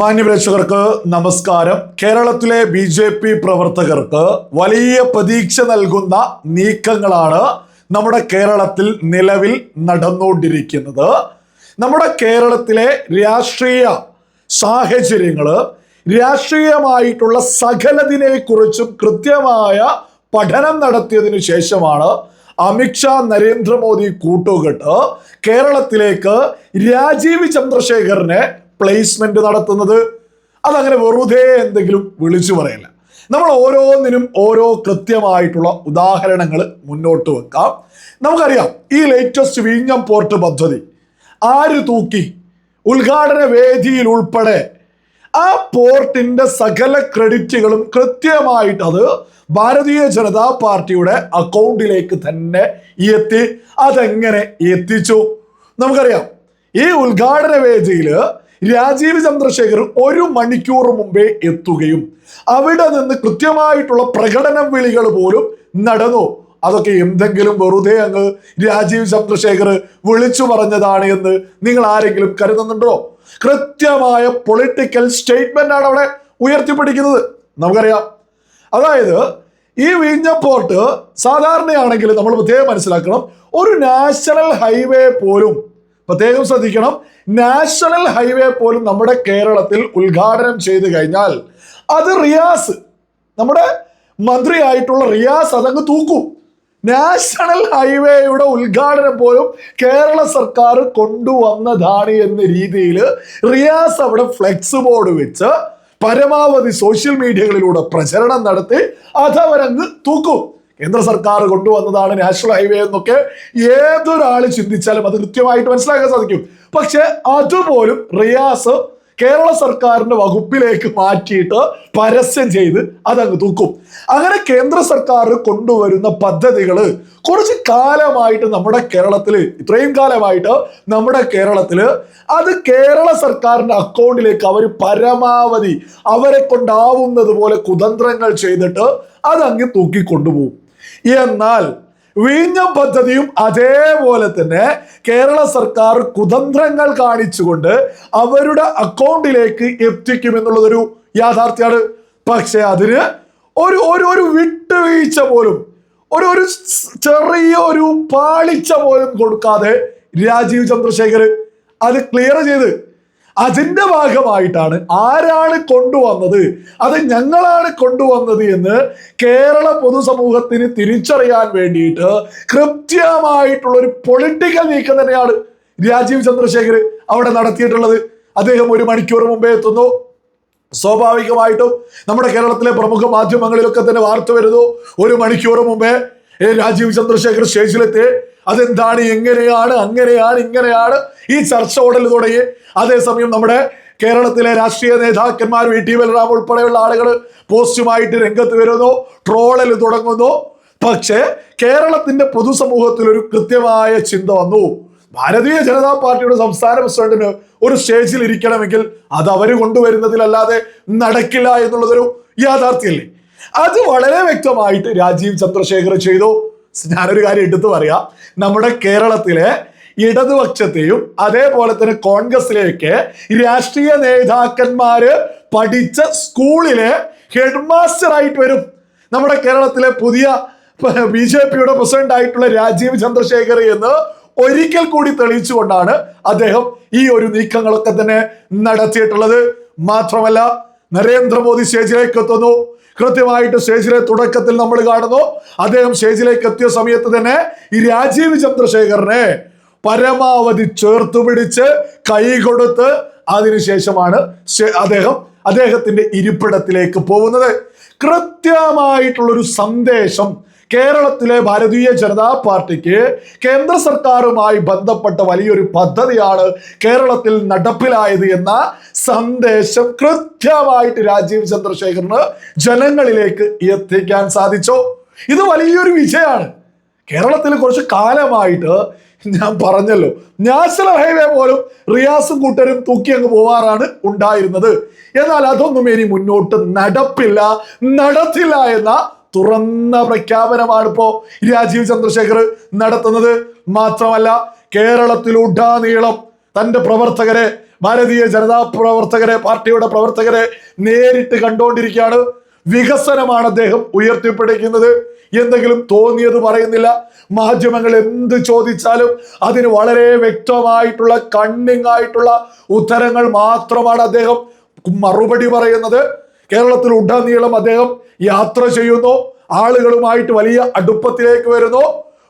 മാന്യപ്രേക്ഷകർക്ക് നമസ്കാരം. കേരളത്തിലെ B J P പ്രവർത്തകർക്ക് വലിയ പ്രതീക്ഷ നൽകുന്ന നീക്കങ്ങളാണ് നമ്മുടെ കേരളത്തിൽ നിലവിൽ നടന്നുകൊണ്ടിരിക്കുന്നത്. നമ്മുടെ കേരളത്തിലെ രാഷ്ട്രീയ സാഹചര്യങ്ങൾ രാഷ്ട്രീയമായിട്ടുള്ള സകലതിനെക്കുറിച്ചും കൃത്യമായ പഠനം നടത്തിയതിനു ശേഷമാണ് അമിത്ഷാ നരേന്ദ്രമോദി കൂട്ടുകെട്ട് കേരളത്തിലേക്ക് രാജീവ് ചന്ദ്രശേഖറിനെ പ്ലേസ്മെന്റ് നടത്തുന്നത്. അതങ്ങനെ വെറുതെ എന്തെങ്കിലും വിളിച്ചു പറയല്ല. നമ്മൾ ഓരോന്നിനും ഓരോ കൃത്യമായിട്ടുള്ള ഉദാഹരണങ്ങൾ മുന്നോട്ട് വെക്കാം. നമുക്കറിയാം ഈ ലേറ്റസ്റ്റ് വിഴിഞ്ഞം പോർട്ട് പദ്ധതി ആര് തൂക്കി? ഉദ്ഘാടന വേദിയിൽ ഉൾപ്പെടെ. ആ പോർട്ടിന്റെ സകല ക്രെഡിറ്റുകളും കൃത്യമായിട്ട് അത് ഭാരതീയ ജനതാ പാർട്ടിയുടെ അക്കൗണ്ടിലേക്ക് തന്നെ എത്തി. അതെങ്ങനെ എത്തിച്ചു? നമുക്കറിയാം ഈ ഉദ്ഘാടന വേദിയിൽ രാജീവ് ചന്ദ്രശേഖർ ഒരു മണിക്കൂർ മുമ്പേ എത്തുകയും അവിടെ നിന്ന് കൃത്യമായിട്ടുള്ള പ്രകടന വിളികൾ പോലും നടന്നു. അതൊക്കെ എന്തെങ്കിലും വെറുതെ അങ്ങ് രാജീവ് ചന്ദ്രശേഖർ വിളിച്ചു പറഞ്ഞതാണ് എന്ന് നിങ്ങൾ ആരെങ്കിലും കരുതുന്നുണ്ടോ? കൃത്യമായ പൊളിറ്റിക്കൽ സ്റ്റേറ്റ്മെന്റ് ആണ് അവിടെ ഉയർത്തിപ്പിടിക്കുന്നത്. നമുക്കറിയാം. അതായത് ഈ വിഴിഞ്ഞ പോർട്ട് സാധാരണയാണെങ്കിൽ നമ്മൾ പ്രത്യേകം മനസ്സിലാക്കണം ഒരു നാഷണൽ ഹൈവേ പോലും പ്രത്യേകം ശ്രദ്ധിക്കണം. നാഷണൽ ഹൈവേ പോലും നമ്മുടെ കേരളത്തിൽ ഉദ്ഘാടനം ചെയ്തു കഴിഞ്ഞാൽ അത് റിയാസ് നമ്മുടെ മന്ത്രിയായിട്ടുള്ള റിയാസ് അതങ്ങ് തൂക്കും. നാഷണൽ ഹൈവേയുടെ ഉദ്ഘാടനം പോലും കേരള സർക്കാർ കൊണ്ടുവന്നതാണ് എന്ന രീതിയിൽ റിയാസ് അവിടെ ഫ്ലെക്സ് ബോർഡ് വെച്ച് പരമാവധി സോഷ്യൽ മീഡിയകളിലൂടെ പ്രചരണം നടത്തി അതവരങ്ങ് തൂക്കും. കേന്ദ്ര സർക്കാർ കൊണ്ടുവന്നതാണ് നാഷണൽ ഹൈവേ എന്നൊക്കെ ഏതൊരാൾ ചിന്തിച്ചാലും അത് കൃത്യമായിട്ട് മനസ്സിലാക്കാൻ സാധിക്കും. പക്ഷെ അതുപോലും റിയാസ് കേരള സർക്കാരിന്റെ വകുപ്പിലേക്ക് മാറ്റിയിട്ട് പരസ്യം ചെയ്ത് അതങ്ങ് തൂക്കും. അങ്ങനെ കേന്ദ്ര സർക്കാർ കൊണ്ടുവരുന്ന പദ്ധതികൾ കുറച്ച് കാലമായിട്ട് നമ്മുടെ കേരളത്തിൽ ഇത്രയും കാലമായിട്ട് നമ്മുടെ കേരളത്തിൽ അത് കേരള സർക്കാരിന്റെ അക്കൗണ്ടിലേക്ക് അവർ പരമാവധി അവരെ കൊണ്ടാവുന്നത് പോലെ കുതന്ത്രങ്ങൾ ചെയ്തിട്ട് അതങ്ങ് തൂക്കി കൊണ്ടുപോകും എന്നാൽ വിഴിഞ്ഞം പദ്ധതിയും അതേപോലെ തന്നെ കേരള സർക്കാർ കുതന്ത്രങ്ങൾ കാണിച്ചുകൊണ്ട് അവരുടെ അക്കൗണ്ടിലേക്ക് എത്തിക്കുമെന്നുള്ളതൊരു യാഥാർത്ഥ്യമാണ്. പക്ഷെ അതിന് ഒരു ഒരു ഒരു വിട്ടുവീഴ്ച പോലും ഒരു ഒരു ചെറിയ ഒരു പാളിച്ച പോലും കൊടുക്കാതെ രാജീവ് ചന്ദ്രശേഖർ അത് ക്ലിയർ ചെയ്ത് അതിന്റെ ഭാഗമായിട്ടാണ് ആരാണ് കൊണ്ടുവന്നത്? അത് ഞങ്ങളാണ് കൊണ്ടുവന്നത് എന്ന് കേരള പൊതുസമൂഹത്തിന് തിരിച്ചറിയാൻ വേണ്ടിയിട്ട് കൃത്യമായിട്ടുള്ള ഒരു പൊളിറ്റിക്കൽ നീക്കം തന്നെയാണ് രാജീവ് ചന്ദ്രശേഖർ അവിടെ നടത്തിയിട്ടുള്ളത്. അദ്ദേഹം ഒരു മണിക്കൂർ മുമ്പേ എത്തുന്നു. സ്വാഭാവികമായിട്ടും നമ്മുടെ കേരളത്തിലെ പ്രമുഖ മാധ്യമങ്ങളിലൊക്കെ തന്നെ വാർത്ത വരുന്നു. ഒരു മണിക്കൂർ മുമ്പേ രാജീവ് ചന്ദ്രശേഖർ സ്റ്റേജിലെത്തി. അതെന്താണ്? എങ്ങനെയാണ്? അങ്ങനെയാണ് ഇങ്ങനെയാണ് ഈ ചർച്ച ഉടൽ തുടങ്ങി അതേസമയം നമ്മുടെ കേരളത്തിലെ രാഷ്ട്രീയ നേതാക്കന്മാർ വി. ടി. ബലറാം ഉൾപ്പെടെയുള്ള ആളുകൾ പോസ്റ്റുമായിട്ട് രംഗത്ത് വരുന്നു ട്രോളൽ തുടങ്ങുന്നു. പക്ഷേ കേരളത്തിന്റെ പൊതുസമൂഹത്തിൽ ഒരു കൃത്യമായ ചിന്ത വന്നു. ഭാരതീയ ജനതാ പാർട്ടിയുടെ സംസ്ഥാന പ്രസിഡന്റിന് ഒരു സ്റ്റേജിൽ ഇരിക്കണമെങ്കിൽ അത് അവർ കൊണ്ടുവരുന്നതിലല്ലാതെ നടക്കില്ല എന്നുള്ളതൊരു യാഥാർത്ഥ്യമല്ലേ? അത് വളരെ വ്യക്തമായിട്ട് രാജീവ് ചന്ദ്രശേഖർ ചെയ്തു. ഞാനൊരു കാര്യം എടുത്തു പറയാം. നമ്മുടെ കേരളത്തിലെ ഇടതുപക്ഷത്തെയും അതേപോലെ തന്നെ കോൺഗ്രസിലേക്ക് രാഷ്ട്രീയ നേതാക്കന്മാര് പഠിച്ച സ്കൂളിലെ ഹെഡ് മാസ്റ്റർ ആയിട്ട് വരും. നമ്മുടെ കേരളത്തിലെ പുതിയ ബി ജെ പിയുടെ പ്രസിഡന്റ് ആയിട്ടുള്ള രാജീവ് ചന്ദ്രശേഖർ എന്ന് ഒരിക്കൽ കൂടി തെളിയിച്ചുകൊണ്ടാണ് അദ്ദേഹം ഈ ഒരു നീക്കങ്ങളൊക്കെ തന്നെ നടത്തിയിട്ടുള്ളത്. മാത്രമല്ല നരേന്ദ്രമോദി സ്റ്റേജിലേക്ക് എത്തുന്നു. കൃത്യമായിട്ട് സ്റ്റേജിലെ തുടക്കത്തിൽ നമ്മൾ കാണുന്നു. അദ്ദേഹം സ്റ്റേജിലേക്ക് എത്തിയ സമയത്ത് തന്നെ ഈ രാജീവ് ചന്ദ്രശേഖരനെ പരമാവധി ചേർത്ത് പിടിച്ച് കൈ കൊടുത്ത് അതിനുശേഷമാണ് അദ്ദേഹം അദ്ദേഹത്തിന്റെ ഇരിപ്പിടത്തിലേക്ക് പോകുന്നത്. കൃത്യമായിട്ടുള്ളൊരു സന്ദേശം കേരളത്തിലെ ഭാരതീയ ജനതാ പാർട്ടിക്ക് കേന്ദ്ര സർക്കാരുമായി ബന്ധപ്പെട്ട വലിയൊരു പദ്ധതിയാണ് കേരളത്തിൽ നടപ്പിലായത് എന്ന സന്ദേശം കൃത്യമായിട്ട് രാജീവ് ചന്ദ്രശേഖറിന് ജനങ്ങളിലേക്ക് എത്തിക്കാൻ സാധിച്ചു. ഇത് വലിയൊരു വിജയമാണ്. കേരളത്തിൽ കുറച്ച് കാലമായിട്ട് ഞാൻ പറഞ്ഞല്ലോ നാഷണൽ ഹൈവേ പോലും റിയാസും കൂട്ടരും തൂക്കി അങ്ങ് പോവാറാണ് ഉണ്ടായിരുന്നത്. എന്നാൽ അതൊന്നും ഇനി മുന്നോട്ട് നടപ്പില്ല നടത്തില്ല എന്ന തുറന്ന പ്രഖ്യാപനമാണ് ഇപ്പോ രാജീവ് ചന്ദ്രശേഖർ നടത്തുന്നത്. മാത്രമല്ല കേരളത്തിലുടനീളം തന്റെ പ്രവർത്തകരെ ഭാരതീയ ജനതാ പ്രവർത്തകരെ പാർട്ടിയുടെ പ്രവർത്തകരെ നേരിട്ട് കണ്ടുകൊണ്ടിരിക്കുകയാണ്. വികസനമാണ് അദ്ദേഹം ഉയർത്തിപ്പിടിക്കുന്നത്. എന്തെങ്കിലും തോന്നിയത് പറയുന്നില്ല. മാധ്യമങ്ങൾ എന്ത് ചോദിച്ചാലും അതിന് വളരെ വ്യക്തമായിട്ടുള്ള കണ്ണിങ് ആയിട്ടുള്ള ഉത്തരങ്ങൾ മാത്രമാണ് അദ്ദേഹം മറുപടി പറയുന്നത്. കേരളത്തിൽ ഉടനീളം അദ്ദേഹം യാത്ര ചെയ്യുന്നു. ആളുകളുമായിട്ട് വലിയ അടുപ്പത്തിലേക്ക് വരുന്നു.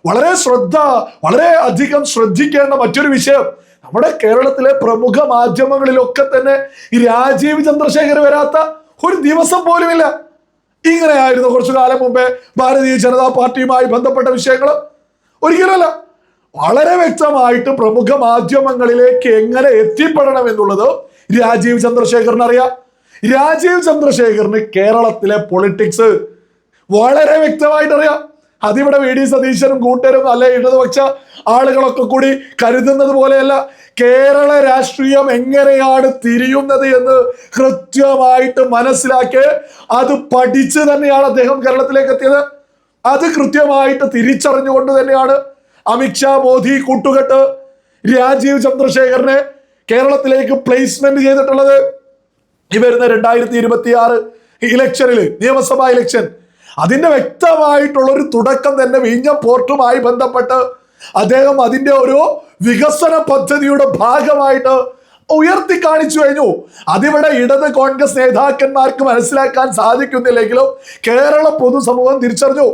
വളരെ ശ്രദ്ധ വളരെ അധികം ശ്രദ്ധിക്കേണ്ട മറ്റൊരു വിഷയം നമ്മുടെ കേരളത്തിലെ പ്രമുഖ മാധ്യമങ്ങളിലൊക്കെ തന്നെ രാജീവ് ചന്ദ്രശേഖർ വരാത്ത ഒരു ദിവസം പോലുമില്ല. ഇങ്ങനെയായിരുന്നു കുറച്ചു കാലം മുമ്പേ ഭാരതീയ ജനതാ പാർട്ടിയുമായി ബന്ധപ്പെട്ട വിഷയങ്ങൾ ഒരിക്കലല്ല വളരെ വ്യക്തമായിട്ട് പ്രമുഖ മാധ്യമങ്ങളിലേക്ക് എങ്ങനെ എത്തിപ്പെടണം എന്നുള്ളത് രാജീവ് ചന്ദ്രശേഖറിന് അറിയാം രാജീവ് ചന്ദ്രശേഖറിന് കേരളത്തിലെ പൊളിറ്റിക്സ് വളരെ വ്യക്തമായിട്ട് അറിയാം അതിവിടെ വി ഡി സതീശനും കൂട്ടരും അല്ല? ഇടതുപക്ഷ ആളുകളൊക്കെ കൂടി കരുതുന്നത് പോലെയല്ല. കേരള രാഷ്ട്രീയം എങ്ങനെയാണ് തിരിയുന്നത് എന്ന് കൃത്യമായിട്ട് മനസ്സിലാക്കി അത് പഠിച്ച് തന്നെയാണ് അദ്ദേഹം കേരളത്തിലേക്ക് എത്തിയത്. അത് കൃത്യമായിട്ട് തിരിച്ചറിഞ്ഞുകൊണ്ട് തന്നെയാണ് അമിത്ഷാ മോദി കൂട്ടുകെട്ട് രാജീവ് ചന്ദ്രശേഖരനെ കേരളത്തിലേക്ക് പ്ലേസ്മെന്റ് ചെയ്തിട്ടുള്ളത്. ഈ വരുന്ന രണ്ടായിരത്തി ഇരുപത്തി ആറ് ഇലക്ഷനിൽ നിയമസഭാ ഇലക്ഷൻ. അതിന്റെ വ്യക്തമായിട്ടുള്ള ഒരു തുടക്കം തന്നെ വിഴിഞ്ഞം പോർട്ടുമായി ബന്ധപ്പെട്ട് അദ്ദേഹം അതിന്റെ ഒരു വികസന പദ്ധതിയുടെ ഭാഗമായിട്ട് ഉയർത്തി കാണിച്ചു കഴിഞ്ഞു. അതിവിടെ ഇടത് കോൺഗ്രസ് നേതാക്കന്മാർക്ക് മനസ്സിലാക്കാൻ സാധിക്കുന്നില്ലെങ്കിലും കേരള പൊതുസമൂഹം തിരിച്ചറിഞ്ഞു.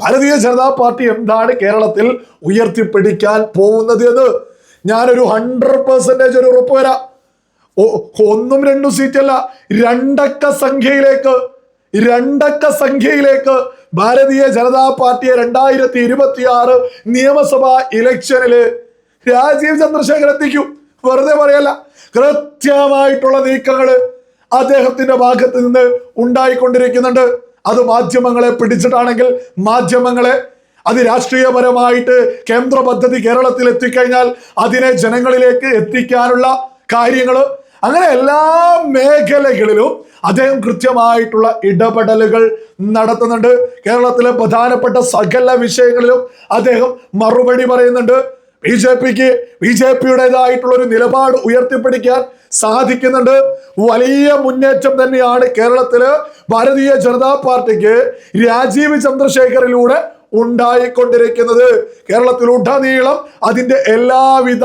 ഭാരതീയ ജനതാ പാർട്ടി എന്താണ് കേരളത്തിൽ ഉയർത്തിപ്പിടിക്കാൻ പോകുന്നത് എന്ന് ഞാനൊരു ഹൺഡ്രഡ് പെർസെന്റേജ് ഒരു ഉറപ്പ് വരാം ഒന്നും രണ്ടും സീറ്റല്ല. രണ്ടക്ക സംഖ്യയിലേക്ക് രണ്ടക്ക സംഖ്യയിലേക്ക് ഭാരതീയ ജനതാ പാർട്ടിയെ രണ്ടായിരത്തി ഇരുപത്തി ആറ് നിയമസഭാ ഇലക്ഷനിൽ രാജീവ് ചന്ദ്രശേഖർ എത്തിക്കും. വെറുതെ പറയല്ല. കൃത്യമായിട്ടുള്ള നീക്കങ്ങൾ അദ്ദേഹത്തിന്റെ ഭാഗത്ത് നിന്ന് ഉണ്ടായിക്കൊണ്ടിരിക്കുന്നുണ്ട്. അത് മാധ്യമങ്ങളെ പിടിച്ചിട്ടാണെങ്കിൽ മാധ്യമങ്ങളെ അത് രാഷ്ട്രീയപരമായിട്ട് കേന്ദ്ര പദ്ധതി കേരളത്തിൽ എത്തിക്കഴിഞ്ഞാൽ അതിനെ ജനങ്ങളിലേക്ക് എത്തിക്കാനുള്ള കാര്യങ്ങൾ അങ്ങനെ എല്ലാ മേഖലകളിലും അദ്ദേഹം കൃത്യമായിട്ടുള്ള ഇടപെടലുകൾ നടത്തുന്നുണ്ട്. കേരളത്തിലെ പ്രധാനപ്പെട്ട സകല വിഷയങ്ങളിലും അദ്ദേഹം മറുപടി പറയുന്നുണ്ട്. ബി ജെ പിക്ക് ബി ജെ പിയുടേതായിട്ടുള്ള ഒരു നിലപാട് ഉയർത്തിപ്പിടിക്കാൻ സാധിക്കുന്നുണ്ട്. വലിയ മുന്നേറ്റം തന്നെയാണ് കേരളത്തിൽ ഭാരതീയ ജനതാ പാർട്ടിക്ക് രാജീവ് ചന്ദ്രശേഖറിലൂടെ ഉണ്ടായിക്കൊണ്ടിരിക്കുന്നത്. കേരളത്തിലുടനീളം അതിന്റെ എല്ലാവിധ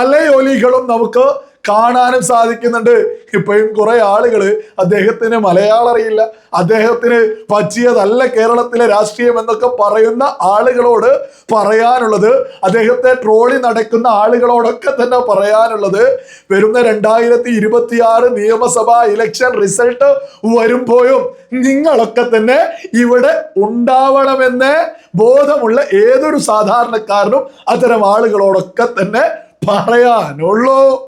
അലയൊലികളും നമുക്ക് കാണാനും സാധിക്കുന്നുണ്ട്. ഇപ്പോഴും കുറെ ആളുകൾ അദ്ദേഹത്തിന് മലയാളം അറിയില്ല അദ്ദേഹത്തിന് പറ്റിയതല്ല കേരളത്തിലെ രാഷ്ട്രീയം എന്നൊക്കെ പറയുന്ന ആളുകളോട് പറയാനുള്ളത്. അദ്ദേഹത്തെ ട്രോളി നടക്കുന്ന ആളുകളോടൊക്കെ തന്നെ പറയാനുള്ളത്. വരുന്ന രണ്ടായിരത്തി ഇരുപത്തി ആറ് നിയമസഭാ ഇലക്ഷൻ റിസൾട്ട് വരുമ്പോഴും നിങ്ങളൊക്കെ തന്നെ ഇവിടെ ഉണ്ടാവണമെന്ന് ബോധമുള്ള ഏതൊരു സാധാരണക്കാരനും അത്തരം ആളുകളോടൊക്കെ തന്നെ പറയാനുള്ളൂ.